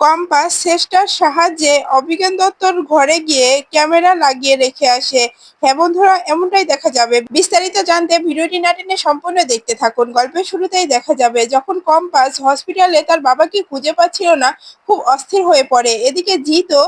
Compass সেস্টার সাহায্যে অভিজ্ঞান দত্তর ঘরে গিয়ে ক্যামেরা লাগিয়ে রেখে আসে। হ্যাঁ এমনটাই দেখা যাবে। বিস্তারিত জানতে ভিডিওটি না টেনে সম্পূর্ণ দেখতে থাকুন। গল্পের শুরুতেই দেখা যাবে, যখন কম্পাস হসপিটালে তার বাবাকে খুঁজে পাচ্ছিল না, খুব অস্থির হয়ে পড়ে। এদিকে জিতও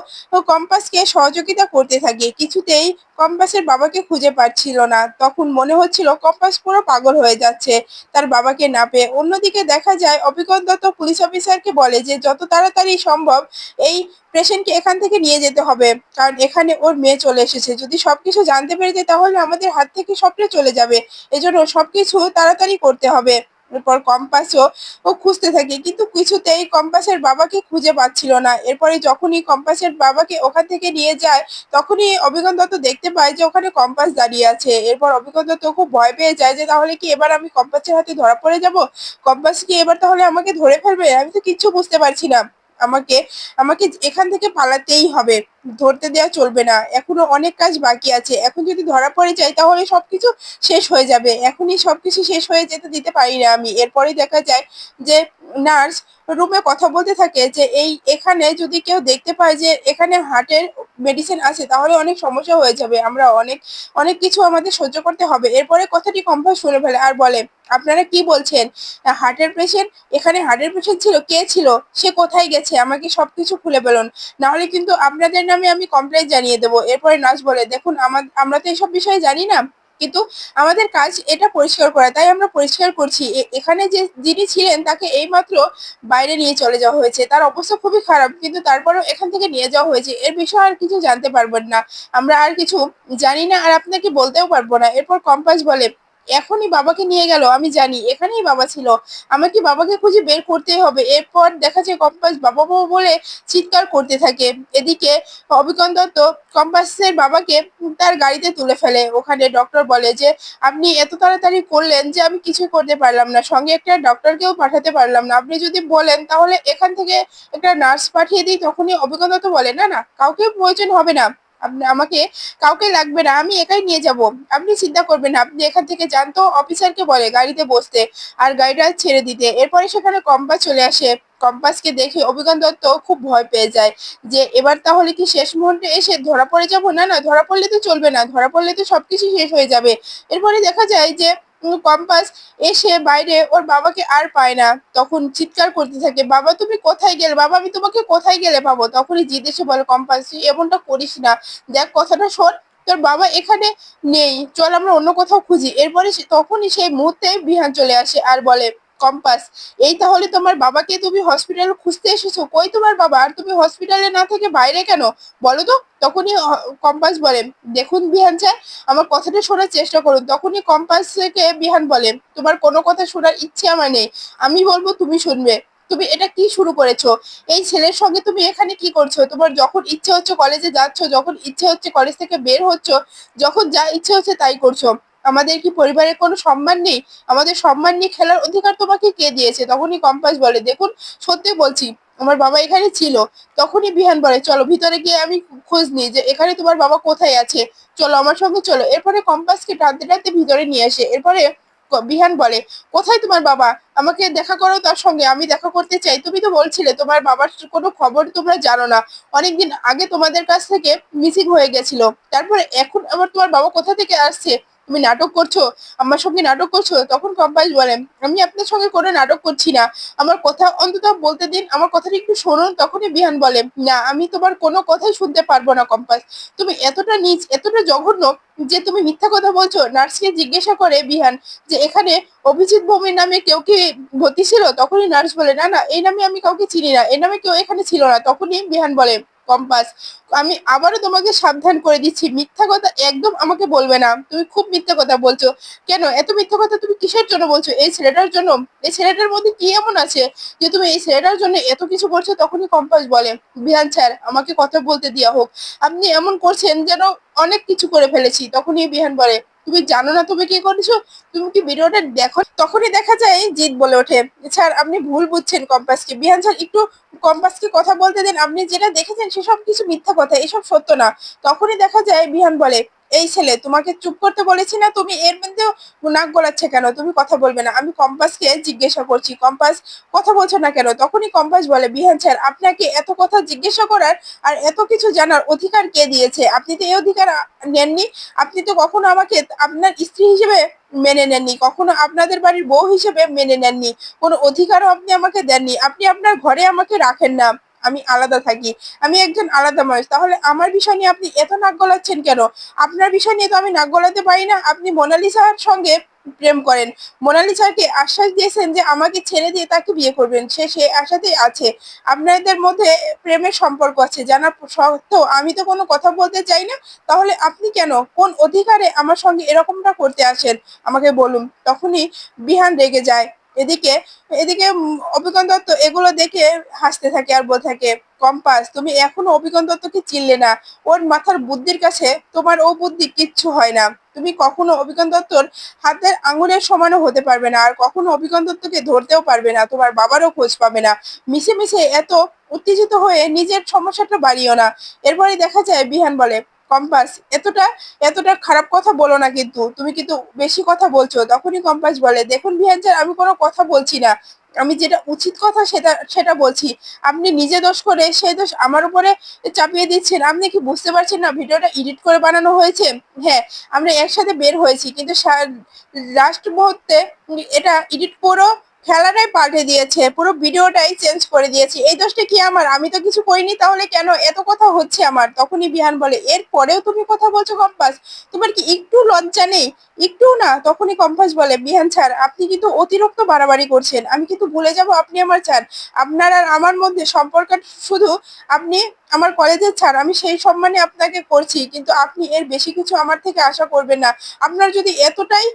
কম্পাসকে সহযোগিতা করতে থাকে। কিছুতেই কম্পাসের বাবাকে খুঁজে পাচ্ছিল না। তখন মনে হচ্ছিল কম্পাস পুরো পাগল হয়ে যাচ্ছে, তার বাবাকে না পেয়ে। অন্যদিকে দেখা যায়, অভিজ্ঞান দত্ত পুলিশ অফিসারকে বলে যে, যত তাড়াতাড়ি সম্ভব, এই পেশেন্টকে এখান থেকে নিয়ে যেতে হবে। কারণ এখানে ওর মেয়ে চলে এসেছে। যদি সবকিছু জানতে পেরে যায়, তাহলে আমাদের হাত থেকে সবটা চলে যাবে। এজন্য সবকিছু তাড়াতাড়ি করতে হবে। এরপর কম্পাসও ও খুঁজতে থাকে। কিন্তু কিছুতেই কম্পাসের বাবাকে খুঁজে পাচ্ছিল না। এরপরে যখনই কম্পাসের বাবাকে ওখান থেকে নিয়ে যায়, তখনই অভিজ্ঞান দত্ত দেখতে পায় যে ওখানে কম্পাস দাঁড়িয়ে আছে। এরপর অভিজ্ঞান দত্ত খুব ভয় পেয়ে যায় যে, তাহলে কি এবার আমি কম্পাসের হাতে ধরা পড়ে যাব? কম্পাস কি এবার তাহলে আমাকে ধরে ফেলবে? আমি তো কিচ্ছু বুঝতে পারছি না। আমাকে আমাকে এখান থেকে পালাতেই হবে। ধরতে দেওয়া চলবে না। এখনও অনেক কাজ বাকি আছে। এখন যদি ধরা পড়ে যায় তাহলে সবকিছু শেষ হয়ে যাবে। এখনই সবকিছু শেষ হয়ে যেতে দিতে পারি না আমি। এরপরে দেখা যায় যে নার্স রুমে কথা বলতে থাকে যে এই এখানে যদি কেউ দেখতে পায় যে এখানে হার্টের মেডিসিন আছে, তাহলে অনেক সমস্যা হয়ে যাবে। আমরা অনেক অনেক কিছু আমাদের সহ্য করতে হবে। এরপরে কথাটি কম্পাস শুনে ফেলে আর বলে, আপনারা কি বলছেন? হার্টের পেশেন্ট এখানে হার্টের পেশেন্ট ছিল, কে ছিল? সে কোথায় গেছে? আমাকে সব কিছু খুলে বলুন। নাহলে কিন্তু আপনাদের নামে আমি কমপ্লেন জানিয়ে দেবো। এরপরে নার্স বলে, দেখুন আমরা তো এসব বিষয়ে জানি না। কিন্তু আমাদের কাজ এটা পরিষ্কার করা, তাই আমরা পরিষ্কার করছি। এখানে যে যিনি ছিলেন তাকে এইমাত্র বাইরে নিয়ে চলে যাওয়া হয়েছে। তার অবস্থা খুবই খারাপ, কিন্তু তারপরেও এখান থেকে নিয়ে যাওয়া হয়েছে। এর বিষয়ে আর কিছু জানতে পারবেন না। আমরা আর কিছু জানি না, আর আপনাকে বলতেও পারব না। এরপর কম্পাস বলে এখনই বাবাকে নিয়ে গেল, আমি জানি, এখানেই বাবা ছিল। আমাকে বাবাকে খুঁজে বের করতে হবে, এরপর দেখা যায় কম্পাস বাবা বাবা বলে চিৎকার করতে থাকে। এদিকে অভিজ্ঞান দত্ত কম্পাসের বাবাকে তার গাড়িতে তুলে ফেলে। ওখানে ডক্টর বলে যে, আপনি এত তাড়াতাড়ি করলেন যে আমি কিছু করতে পারলাম না। সঙ্গে একটা ডক্টরকেও পাঠাতে পারলাম না। আপনি যদি বলেন, তাহলে এখান থেকে একটা নার্স পাঠিয়ে দিই, তখনই অভিজ্ঞতা তো বলে, না না, কাউকে প্রয়োজন হবে না। আমাকে কাউকে লাগবে না, আমি একাই নিয়ে যাব। আপনি চিন্তা করবেন না, আপনি এখান থেকে যান তো, অফিসারকে বলে গাড়িতে বসতে আর গাড়িটা ছেড়ে দিতে। এরপরে সেখানে কম্পাস চলে আসে। কম্পাসকে দেখে অভিজ্ঞান দত্ত খুব ভয় পেয়ে যায় যে, এবার তাহলে কি শেষ মুহূর্তে এসে ধরা পড়ে যাব? না না, ধরা পড়লে তো চলবে না, ধরা পড়লে তো সবকিছু শেষ হয়ে যাবে। এরপরে দেখা যায় যে কম্পাস এসে বাইরে ওর বাবাকে আর পায় না। তখন চিৎকার করতে থাকে, বাবা, তুমি কোথায় গেলে? বাবা, আমি তোমাকে কোথায় গেলে পাবো? তখনই জিদ এসে বলে কম্পাস, তুই এমনটা করিস না। দেখ, কথাটা শোন, তোর বাবা এখানে নেই। চল, আমরা অন্য কোথাও খুঁজি। এরপরে তখনই সেই মুহূর্তে বিহান চলে আসে আর বলে কম্পাস। এই তাহলে তোমার বাবাকে তুমি হসপিটালে খুঁজতে এসেছ? কই তোমার বাবা? আর তুমি হসপিটালে না থেকে বাইরে কেন? বলো তো, তখনই কম্পাস বলে, দেখুন বিহান চাই আমার কথাটা শোনার চেষ্টা করুন। তখনই কম্পাস থেকে বিহান বলে, তোমার কোনো কথা শোনার ইচ্ছে আমার নেই। আমি বলব তুমি শুনবে। তুমি এটা কি শুরু করেছ? এই ছেলের সঙ্গে তুমি এখানে কি করছ? তোমার যখন ইচ্ছে হচ্ছে কলেজে যাচ্ছ, যখন ইচ্ছে হচ্ছে কলেজ থেকে বের হচ্ছ, যখন যা ইচ্ছে হচ্ছে তাই করছ। আমাদের কি পরিবারের কোনো সম্মান নেই? আমাদের সম্মান নিয়ে খেলার অধিকার তোমাকে কে দিয়েছে? তখনই কম্পাস বলে, দেখুন, সত্যি বলছি, আমার বাবা এখানে ছিল। তখনই বিহান বলে, চলো, ভিতরে গিয়ে আমি খোঁজ নিই যে এখানে তোমার বাবা কোথায় আছে। চলো, আমার সঙ্গে চলো। এরপরে কম্পাসকে টানতে টানতে ভিতরে নিয়ে আসে। এরপরে বিহান বলে, কোথায় তোমার বাবা? আমাকে দেখা করো তার সঙ্গে, আমি দেখা করতে চাই। তুমি তো বলছিলে, তোমার বাবার কোনো খবর তোমরা জানো না। অনেকদিন আগে তোমাদের কাছ থেকে মিসিং হয়ে গেছিল। তারপরে এখন আবার তোমার বাবা কোথা থেকে আসছে? তুমি নাটক করছ, আমার সঙ্গে নাটক করছ, তখন কম্পাস বলেন আমি আপনার সঙ্গে কোনো নাটক করছি না। আমার কথা অন্তত বলতে দিন, আমার কথাটা একটু শুনুন, তখনই বিহান বলে, না, আমি তোমার কোনো কথাই শুনতে পারব না কম্পাস। তুমি এতটা নিচ, এতটা জঘন্য যে তুমি মিথ্যা কথা বলছো, নার্সকে জিজ্ঞাসা করে বিহান যে এখানে অভিজিৎ ভৌমির নামে কেউ কি ভর্তি ছিল? তখনই নার্স বলে, না না, এই নামে আমি কাউকে চিনি না, এই নামে কেউ এখানে ছিল না। তখনই বিহান বলে কম্পাস। আমি আবারও তোমাকে সাবধান করে দিচ্ছি। মিথ্যা কথা একদম আমাকে বলবে না। তুমি খুব মিথ্যা কথা বলছো। কেন? এত মিথ্যা কথা তুমি কিসের জন্য বলছো? এই ছেলেটার জন্য? এই ছেলেটার মধ্যে কি এমন আছে যে তুমি এই ছেলেটার জন্য এত কিছু করছ তখনই কম্পাস বলে, বিহান স্যার, আমাকে কথা বলতে দেওয়া হোক। আপনি এমন করছেন যেন অনেক কিছু করে ফেলেছি। তখনই বিহান বলে তুমি জানো না তুমি কি করেছ? তুমি কি ভিডিওটা দেখো? তখনই দেখা যায় জিৎ বলে ওঠে, স্যার, আপনি ভুল বুঝছেন কম্পাসকে। বিহান স্যার, একটু কম্পাসকে কথা বলতে দেন। আপনি যেটা দেখেছেন সেসব কিছু মিথ্যা কথা, এসব সত্য না। তখনই দেখা যায় বিহান বলে এই ছেলে, তোমাকে চুপ করতে বলেছি না, তুমি এর মধ্যেও নাক গলাচ্ছে কেন? তুমি কথা বলবে না। আমি কম্পাসকে জিজ্ঞাসা করছি, কম্পাস, কথা বলছো না কেন? তখনই কম্পাস বলে, বিহান স্যার, আপনাকে এত কথা জিজ্ঞাসা করার আর এত কিছু জানার অধিকার কে দিয়েছে? আপনি তো এই অধিকার নেননি। আপনি তো কখনো আমাকে আপনার স্ত্রী হিসেবে মেনে নেননি। কখনো আপনাদের বাড়ির বউ হিসেবে মেনে নেননি। কোনো অধিকারও আপনি আমাকে দেননি। আপনি আপনার ঘরে আমাকে রাখেন না। আমি আলাদা থাকি, আমি একজন আলাদা মানুষ, তাহলে আমার বিষয় নিয়ে আপনি এত নাক গলাচ্ছেন কেন? আপনার বিষয় নিয়ে তো আমি নাক গলাতে পারি না, আপনি মোনালিসার সঙ্গে প্রেম করেন। মোনালিসাকে আশ্বাস দিয়েছেন যে আমাকে ছেড়ে দিয়ে তাকে বিয়ে করবেন, সে সে আশাতেই আছে। আপনাদের মধ্যে প্রেমের সম্পর্ক আছে, জানা সত্ত্বেও আমি তো কোনো কথা বলতে চাই না, তাহলে আপনি কেন? কোন অধিকারে আমার সঙ্গে এরকমটা করতে আসেন? আমাকে বলুন, তখনই বিহান রেগে যায়। এদিকে এদিকে অভিজ্ঞান দত্ত এগুলো দেখে হাসতে থাকে আর বলতে থাকে, কম্পাস, তুমি এখনও অভিজ্ঞান দত্তকে চিনলে না। ওর মাথার বুদ্ধির কাছে তোমার ও বুদ্ধি কিচ্ছু হয় না। তুমি কখনো অভিজ্ঞান দত্তর হাতের আঙুলের সমানও হতে পারবে না, আর কখনো অভিজ্ঞান দত্তকে ধরতেও পারবে না। তোমার বাবারও খোঁজ পাবে না। মিশে মিশে এত উত্তেজিত হয়ে নিজের সমস্যাটা বাড়িও না। এরপরে দেখা যায় বিহান বলে কম্পাস, এতটা এতটা খারাপ কথা বলো না কিন্তু। তুমি কিন্তু বেশি কথা বলছো, তখনই কম্পাস বলে, দেখুন স্যার, আমি কোনো কথা বলছি না। আমি যেটা উচিত কথা সেটা সেটা বলছি। আপনি নিজে দোষ করে সেই দোষ আমার উপরে চাপিয়ে দিচ্ছেন। আপনি কি বুঝতে পারছেন না? ভিডিওটা এডিট করে বানানো হয়েছে? হ্যাঁ আমরা একসাথে বের হয়েছি। কিন্তু লাস্ট মুহূর্তে এটা এডিট পুরো খেলাটাই পাল্টে দিয়েছে, পুরো ভিডিওটাই চেঞ্জ করে দিয়েছে। এই দোষটা কি আমার? আমি তো কিছু করিনি তাহলে কেন? এত কথা হচ্ছে আমার। তখনই বিহান বলে, এর পরেও তুমি কথা বলছো কম্পাস? তোমার কি একটু লজ্জা নেই? একটু না, তখনই কম্পাস বলে, বিহান স্যার, আপনি কিন্তু অতিরিক্ত বাড়াবাড়ি করছেন। আমি কিন্তু ভুলে যাব আপনি আমার স্যার। আপনার আর আমার মধ্যে সম্পর্ক শুধু আপনি আমার কলেজের ছাড়, আমি সেই সম্মানে আপনাকে করছি, কিন্তু আপনি এর বেশি কিছু আমার থেকে আশা করবেন না। আপনার যদি এতটাই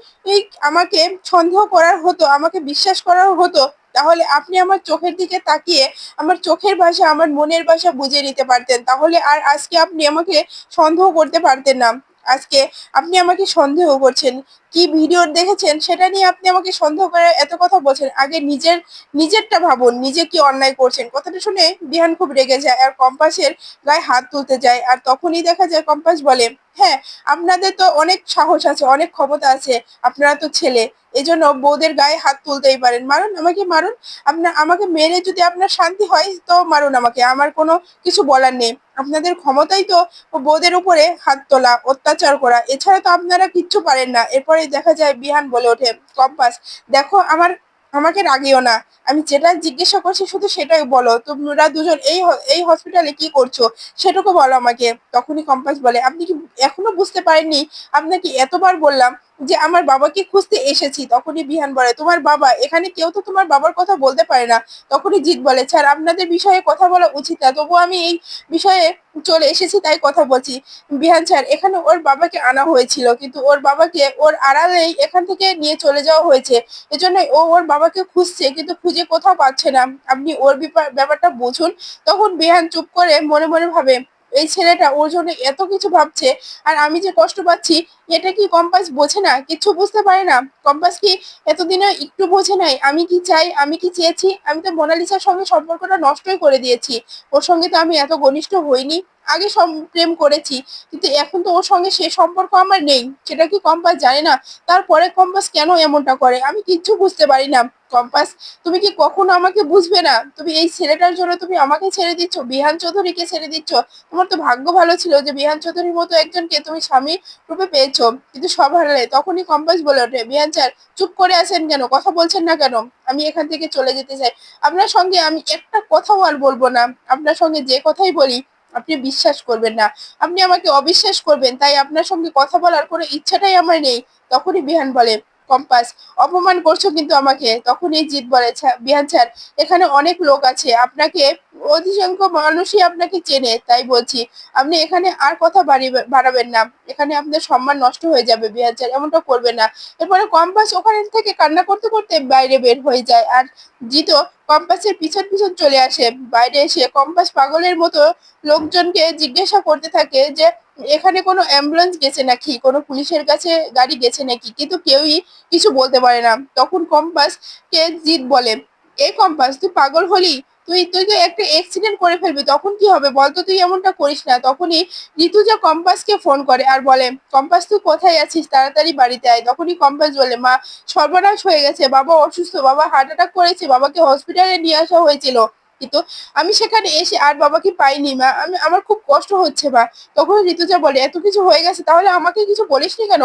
আমাকে সন্দেহ করার হতো, আমাকে বিশ্বাস করার হতো, তাহলে আপনি আমার চোখের দিকে তাকিয়ে আমার চোখের ভাষা, আমার মনের ভাষা বুঝে নিতে পারতেন। তাহলে আর আজকে আপনি আমাকে সন্দেহ করতে পারতেন না। আজকে আপনি আমাকে সন্দেহ করছেন। কি ভিডিও দেখেছেন সেটা নিয়ে আপনি আমাকে সন্দেহ করে এত কথা বলছেন। আগে নিজের, নিজেরটা ভাবুন, নিজে কি অন্যায় করছেন। কথাটা শুনে বিহান খুব রেগে যায় আর কম্পাসের গায়ে হাত তুলতে যায় আর তখনই দেখা যায় কম্পাস বলে হ্যাঁ আপনাদের তো অনেক সাহস আছে, অনেক ক্ষমতা আছে, আপনারা তো ছেলে। এই জন্য বউদের গায়ে হাত তুলতেই পারেন। মারুন আমাকে, মারুন। আপনার আমাকে মেরে যদি আপনার শান্তি হয়, তো মারুন আমাকে। আমার কোনো কিছু বলার নেই। আপনাদের ক্ষমতাই তো বউদের উপরে হাত তোলা, অত্যাচার করা। এছাড়া তো আপনারা কিচ্ছু পারেন না। এরপরে দেখা যায় বিহান বলে ওঠে, কম্পাস, দেখো আমার, আমাকে রাগিও না। আমি যেটা জিজ্ঞাসা করছি শুধু সেটাই বলো। তোমরা দুজন এই এই হসপিটালে কি করছ? সেটুকু বলো আমাকে। তখনই কম্পাস বলে, আপনি কি এখনও বুঝতে পারেননি? আপনাকে এতবার বললাম যে আমার বাবাকে খুঁজতে এসেছি, তখনই বিহান বলে, তোমার বাবা, এখানে কেউ তো তোমার বাবার কথা বলতে পারে না। তখনই জিৎ বলে স্যার আপনাদের বিষয়ে কথা বলা উচিত না, তবুও আমি এই বিষয়ে চলে এসেছি, তাই কথা বলছি। বিহান স্যার এখানে ওর বাবাকে আনা হয়েছিল, কিন্তু ওর বাবাকে ওর আড়ালেই এখান থেকে নিয়ে চলে যাওয়া হয়েছে। এজন্য ও ওর বাবাকে খুঁজছে, কিন্তু খুঁজে কোথাও পাচ্ছে না। আপনি ওর ব্যাপার- ব্যাপারটা বুঝুন। তখন বিহান চুপ করে মনে মনে ভাবে এই ছেলেটা ওর জন্য এত কিছু ভাবছে আর আমি যে কষ্ট পাচ্ছি, এটা কি কম্পাস বোঝে না? কিছু বুঝতে পারে না। কম্পাস কি এতদিনে একটু বোঝে নাই? আমি কি চাই? আমি কি চেয়েছি? আমি তো মোনালিসার সঙ্গে সম্পর্কটা নষ্টই করে দিয়েছি। ওর সঙ্গে তো আমি এত ঘনিষ্ঠ হইনি। আগে প্রেম করেছি, কিন্তু এখন তো ওর সঙ্গে সে সম্পর্ক আমার নেই, সেটা কি কম্পাস জানে না? তারপরে কম্পাস কেন এমনটা করে? আমি কিচ্ছু বুঝতে পারি না। কম্পাস, তুমি কি কখনো আমাকে বুঝবে না? তুমি এই ছেলেটার জন্য তুমি আমাকে ছেড়ে দিচ্ছ, বিহান চৌধুরীকে ছেড়ে দিচ্ছ? তোমার তো ভাগ্য ভালো ছিল যে বিহান চৌধুরীর মতো একজনকে তুমি স্বামী রূপে পেয়েছ, কিন্তু সব হারালে। তখনই কম্পাস বলে ওঠে, বিহান স্যার, চুপ করে আছেন কেন? কথা বলছেন না কেন? আমি এখান থেকে চলে যেতে চাই। আপনার সঙ্গে আমি একটা কথাও আর বলব না। আপনার সঙ্গে যে কথাই বলি আপনি বিশ্বাস করবেন না। আপনি আমাকে অবিশ্বাস করবেন, তাই আপনার সঙ্গে কথা বলার কোনো ইচ্ছাটাই আমার নেই। তখনই বিহান বলে, কম্পাস, অপমান করছ কিন্তু আমাকে। তখনই জিত বলে বিহান স্যার, এখানে অনেক লোক আছে। আপনাকে অধিকাংশ মানুষই আপনাকে চেনে, তাই বলছি। আপনি এখানে আর কথা বাড়িবে- বাড়াবেন না। এখানে আপনার সম্মান নষ্ট হয়ে যাবে বিহান স্যার এমনটা করবেন না। এরপরে কম্পাস ওখানে থেকে কান্না করতে করতে বাইরে বের হয়ে যায় আর জিতো কম্পাসের পিছন পিছন চলে আসে। বাইরে এসে কম্পাস পাগলের মতো লোকজনকে জিজ্ঞাসা করতে থাকে যে, এখানে কোনো অ্যাম্বুলেন্স গেছে নাকি? কোনো পুলিশের কাছে গাড়ি গেছে নাকি? কিন্তু কেউই কিছু বলতে পারে না। তখন কম্পাস কে জিত বলে, এই কম্পাস, তুই পাগল হলি? তুই তুই তো একটা অ্যাক্সিডেন্ট করে ফেলবি, তখন কি হবে? বলতো তুই এমনটা করিস না। তখনই ঋতুজা কম্পাসকে ফোন করে আর বলে, কম্পাস, তুই কোথায় আছিস? তাড়াতাড়ি বাড়িতে আয়। তখনই কম্পাস বলে, মা, সর্বনাশ হয়ে গেছে। বাবা অসুস্থ। বাবা হার্ট অ্যাটাক করেছে। বাবাকে হসপিটালে নিয়ে আসা হয়েছিল। কিন্তু আমি সেখানে এসে আর বাবাকে পাইনি, মা। আমি, আমার খুব কষ্ট হচ্ছে, মা। তখন ঋতুজা বলে, এত কিছু হয়ে গেছে, তাহলে আমাকে কিছু বলিসনি কেন?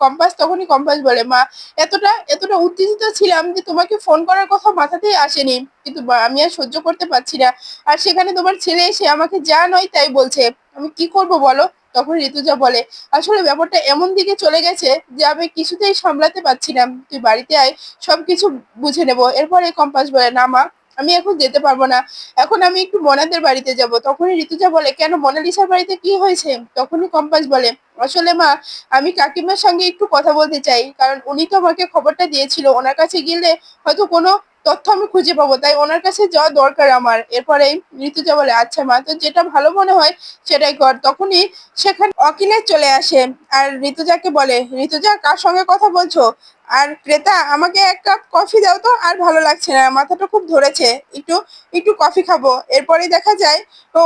কম্পাস তখনই কম্পাস বলে, মা, এতটা এতটা উত্তেজিত ছিলাম যে তোমাকে ফোন করার কথা মাথাতেই আসেনি। কিন্তু আমি আর সহ্য করতে পারছি না। আর সেখানে তোমার ছেলে এসে আমাকে যা নয় তাই বলছে। আমি কি করব বলো? তখন ঋতুজা বলে, আসলে ব্যাপারটা এমন দিকে চলে গেছে যে আমি কিছুতেই সামলাতে পারছি না। তুই বাড়িতে আয়, সবকিছু বুঝে নেব। এরপরে কম্পাস বলে, না, মা আমি এখন যেতে পারব না। এখন আমি একটু মোনাদের বাড়িতে যাব। তখনই ঋতুজা বলে, কেন মোনালিসার বাড়িতে কি হয়েছে? তখনই কম্পাস বলে, আসলে মা, আমি কাকিমার সঙ্গে একটু কথা বলতে চাই। কারণ উনি তো আমাকে খবরটা দিয়েছিল। ওনার কাছে গেলে হয়তো কোনো তথ্য আমি খুঁজে পাবো। তাই ওনার কাছে যাওয়া দরকার আমার। এরপরে ঋতুজা বলে আচ্ছা মা, তো যেটা ভালো মনে হয় সেটাই কর। তখনই সেখানে অকিলেশ চলে আসে। আর ঋতুজাকে বলে, ঋতুজা, কার সঙ্গে কথা বলছো? আর ক্রেতা, আমাকে এক কাপ কফি দাও তো, আর ভালো লাগছে না, মাথাটা খুব ধরেছে। একটু একটু কফি খাব। এরপরে দেখা যায় তো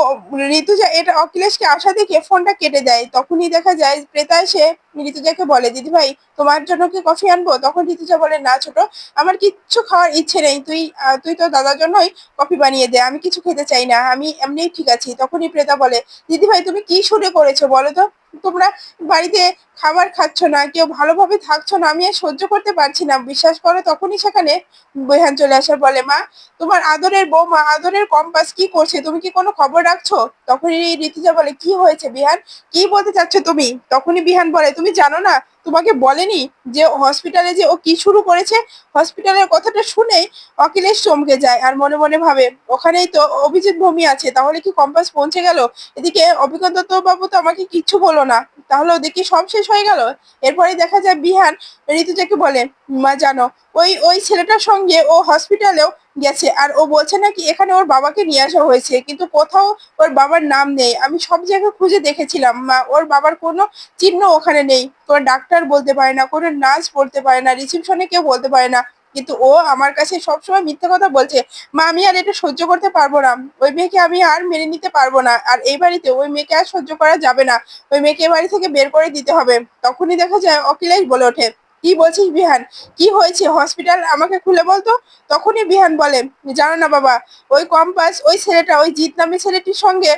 ঋতুজা এটা অখিলেশকে আসা দেখে ফোনটা কেটে দেয়। তখনই দেখা যায়, ক্রেতা এসে ঋতুজাকে বলে, দিদি ভাই, তোমার জন্য কি কফি আনব? তখন ঋতুজা বলে, না ছোট, আমার কিচ্ছু খাওয়ার ইচ্ছে নেই। তুই তুই তো দাদার জন্যই কফি বানিয়ে দে, আমি কিছু খেতে চাই না, আমি এমনিই ঠিক আছি। তখনই প্রেতা বলে, দিদি ভাই, তুমি কি শুরু করেছ বলো তো? তোমরা বাড়িতে খাবার খাচ্ছ না, কেউ ভালোভাবে থাকছো না, আমি আর সহ্য করতে পারছি না। বিশ্বাস করো, তখনই সেখানে বৈহান চলে আসার বলে, মা, তোমার আদরের বৌমা, আদরের কম্পাস কি করছে? তুমি কি কোনো খবর রাখছো? তখনই ঋতুজা বলে, কি হয়েছে বিহান? কি বলতে চাচ্ছ তুমি? তখনই বিহান বলে, তুমি জানো না তোমাকে বলেনি যে হসপিটালে যে ও কি শুরু করেছে? হসপিটালের কথাটা শুনেই অখিলেশ চমকে যায় আর মনে মনে ভাবে, ওখানেই তো অভিজিৎ ভূমি আছে, তাহলে কি কম্পাস পৌঁছে গেল? এদিকে অভিজ্ঞতা তো বাবু তো আমাকে কিচ্ছু বলো না, তাহলে ওদিকে সব শেষ হয়ে গেল? এরপরে দেখা যায় বিহান, ঋতুজাকে বলে, মা জানো, ওই ওই ছেলেটার সঙ্গে ও হসপিটালেও গেছে। আর ও বলছে নাকি এখানে ওর বাবাকে নিয়ে আসা হয়েছে, কিন্তু কোথাও ওর বাবার নাম নেই। আমি সব জায়গায় খুঁজে দেখেছিলাম ওর বাবার কোনো চিহ্ন ওখানে নেই। কোনো ডাক্তার বলতে পারে না, কোনো নার্স বলতে পারে না, রিসিপশনে কেউ বলতে পারে না। কিন্তু ও আমার কাছে সবসময় মিথ্যে কথা বলছে, মা, আমি আর এটা সহ্য করতে পারব না। ওই মেয়েকে আমি আর মেনে নিতে পারব না। আর এই বাড়িতে ওই মেয়েকে আর সহ্য করা যাবে না। ওই মেয়েকে বাড়ি থেকে বের করে দিতে হবে। তখনই দেখা যায় অখিলেশ বলে ওঠে কি বলছিস বিহান? কি হয়েছে? হসপিটাল আমাকে খুলে বলতো? তখনই বিহান বলে, জানো না বাবা, ওই কম্পাস, ওই ছেলেটা, ওই জিৎ নামে ছেলেটির সঙ্গে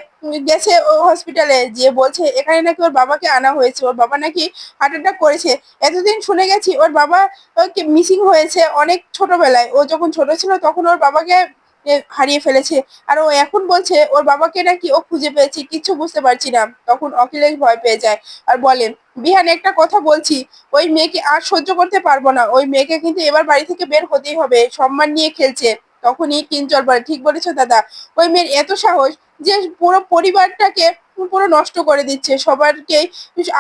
গেছে হসপিটালে যে বলছে, এখানে নাকি ওর বাবাকে আনা হয়েছে, ওর বাবা নাকি হার্ট অ্যাটাক করেছে। এতদিন শুনে গেছি, ওর বাবা মিসিং হয়েছে অনেক ছোটবেলায়। ও যখন ছোট ছিল, তখন ওর বাবাকে হারিয়ে ফেলেছে। আর ও এখন বলছে, ওর বাবাকে নাকি ও খুঁজে পেয়েছে, কিচ্ছু বুঝতে পারছি না। তখন অখিলেশ ভয় পেয়ে যায় আর বলেন বিহান একটা কথা বলছি, ওই মেয়েকে আর সহ্য করতে পারব না। ওই মেয়েকে কিন্তু এবার বাড়ি থেকে বের হতেই হবে। সম্মান নিয়ে খেলছে। তখনই কিঞ্চল বলে, ঠিক বলেছ দাদা। ওই মেয়ের এত সাহস যে পুরো পরিবারটাকে পুরো নষ্ট করে দিচ্ছে সবারকে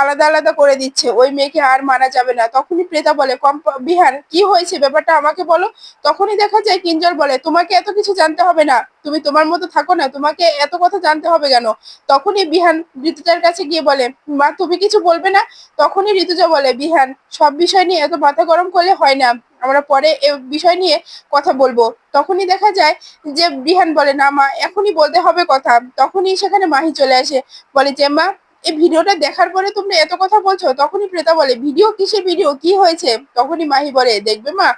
আলাদা আলাদা করে দিচ্ছে। ওই মেয়েকে আর মানা যাবে না। তখনই প্রেতা বলে কম বিহান কি হয়েছে? ব্যাপারটা আমাকে বলো। তখনই দেখা যায় কিঞ্জল বলে, তোমাকে এত কিছু জানতে হবে না। তুমি তোমার মতো থাকো না। তোমাকে এত কথা জানতে হবে কেন? তখনই বিহান ঋতুজার কাছে গিয়ে বলে, মা, তুমি কিছু বলবে না? তখনই ঋতুজা বলে, বিহান, সব বিষয় নিয়ে এত মাথা গরম করলে হয় না। আমরা পরে এ বিষয় নিয়ে কথা বলব। তখনই দেখা যায় যে বিহান বলে, না মা, এখনই বলতে হবে কথা। তখনই সেখানে মাহি চলে আসে, বলে যে, মা, এই ভিডিওটা দেখার পরে তোমরা এত কথা বলছো? তখনই প্রেতা বলে, ভিডিও কিসের ভিডিও? কি হয়েছে? তখনই মাহি বলে, দেখবে মা,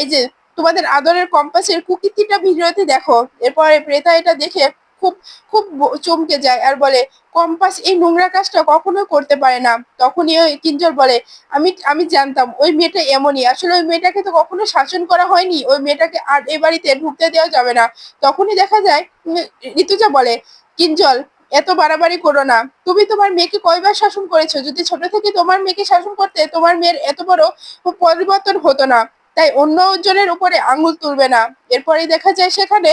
এই যে তোমাদের আদরের কম্পাসের কুকীর্তিটা ভিডিওতে দেখো। এরপরে প্রেতা এটা দেখে খুব খুব চমকে যায় আর বলে, কম্পাস, এই নোংরা কাজটা কখনোই করতে পারে না। তখনই ওই কিঞ্জল বলে, আমি আমি জানতাম, ওই মেয়েটা এমনই। আসলে ওই মেয়েটাকে তো কখনো শাসন করা হয়নি। ওই মেয়েটাকে আর এ বাড়িতে ঢুকতে দেওয়া যাবে না। তখনই দেখা যায় ঋতুজা বলে, কিঞ্জল, এত বাড়াবাড়ি করো না। তুমি তোমার মেয়েকে কয়বার শাসন করেছ? যদি ছোট থেকে তোমার মেয়েকে শাসন করতে, তোমার মেয়ের এত বড় পরিবর্তন হতো না। তাই অন্য জনের উপরে আঙুল তুলবে না। এরপরে দেখা যায় সেখানে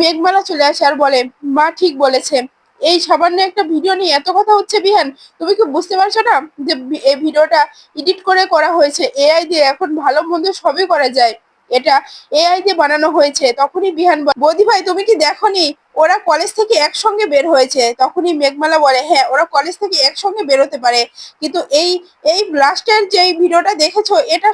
মেঘমালা চলে আসে আর বলে, মা ঠিক বলেছে। এই সামান্য একটা ভিডিও নিয়ে এত কথা হচ্ছে বিহান, তুমি কি বুঝতে পারছ না যে এই ভিডিওটা এডিট করে করা হয়েছে। এআই দিয়ে এখন ভালো মন্দ সবই করা যায়। এটা এআই দিয়ে বানানো হয়েছে। তখনই বিহান বৌদি ভাই, তুমি কি দেখোনি? ওরা কলেজ থেকে একসঙ্গে বের হয়েছে। তখনই মেঘমালা বলে হ্যাঁ ওরা কলেজ থেকে একসঙ্গে বেরোতে পারে। কিন্তু এই এই লাস্টের যে ভিডিওটা দেখেছ, এটা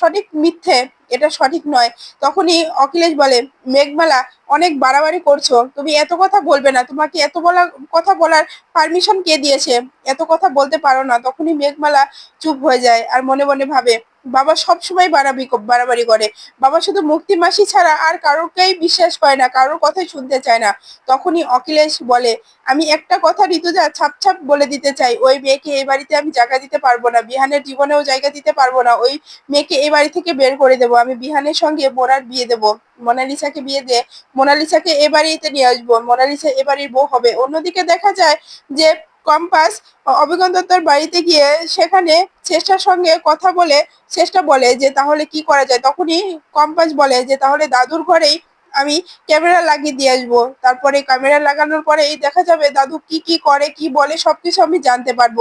সঠিক মিথ্যে। এটা সঠিক নয়। তখনই অখিলেশ বলে, মেঘমালা, অনেক বাড়াবাড়ি করছ। তুমি এত কথা বলবে না। তোমাকে এত বলা, কথা বলার পারমিশন কে দিয়েছে? এত কথা বলতে পারো না। তখনই মেঘমালা চুপ হয়ে যায় আর মনে মনে ভাবে বাবা সব সময় বাড়াবি বাড়াবাড়ি করে। বাবা শুধু মুক্তি মাসি ছাড়া আর কারোকেই বিশ্বাস করে না, কারোর কথাই শুনতে চায় না। তখনই অখিলেশ বলে, আমি একটা কথা ঋতুজা ছাপ ছাপ বলে দিতে চাই। ওই মেয়েকে এই বাড়িতে আমি জায়গা দিতে পারব না। বিহানের জীবনেও জায়গা দিতে পারব না। ওই মেয়েকে এই বাড়ি থেকে বের করে দেবো। আমি বিহানের সঙ্গে মোনার বিয়ে দেবো। মোনালিসাকে বিয়ে দিয়ে মোনালিসাকে এ বাড়িতে নিয়ে আসব। মোনালিসা এ বাড়ির বউ হবে। অন্যদিকে দেখা যায় যে কম্পাস অভিজ্ঞান দত্তর বাড়িতে গিয়ে সেখানে চেষ্টার সঙ্গে কথা বলে চেষ্টা বলে যে, তাহলে কি করা যায়? তখনই কম্পাস বলে যে, তাহলে দাদুর ঘরেই আমি ক্যামেরা লাগিয়ে দিয়ে আসব। তারপরে ক্যামেরা লাগানোর পরেই দেখা যাবে দাদু কি কি করে, কি বলে সবকিছু আমি জানতে পারব।